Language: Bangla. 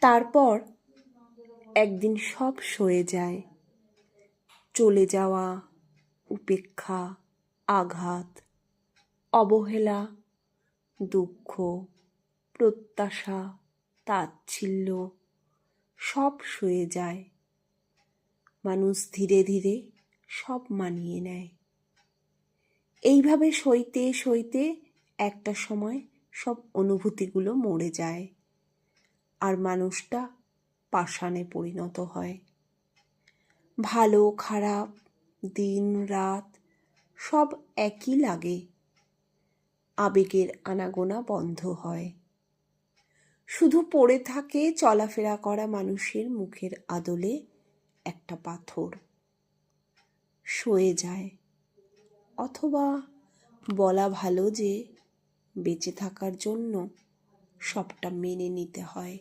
তারপর একদিন সব সয়ে যায়। চলে যাওয়া, উপেক্ষা, আঘাত, অবহেলা, দুঃখ, প্রত্যাশা, তাচ্ছিল্য, সব সয়ে যায়। মানুষ ধীরে ধীরে সব মানিয়ে নেয়। এইভাবে সইতে সইতে একটা সময় সব অনুভূতিগুলো মরে যায়। আর মানুষটা পাষাণে পরিণত হয়। ভালো, খারাপ, দিন, রাত সব একই লাগে। আবেগের আনাগোনা বন্ধ হয়। শুধু পড়ে থাকে চলাফেরা করা মানুষের মুখের আদলে একটা পাথর। সয়ে যায়। অথবা বলা ভালো যে বেঁচে থাকার জন্য সবটা মেনে নিতে হয়।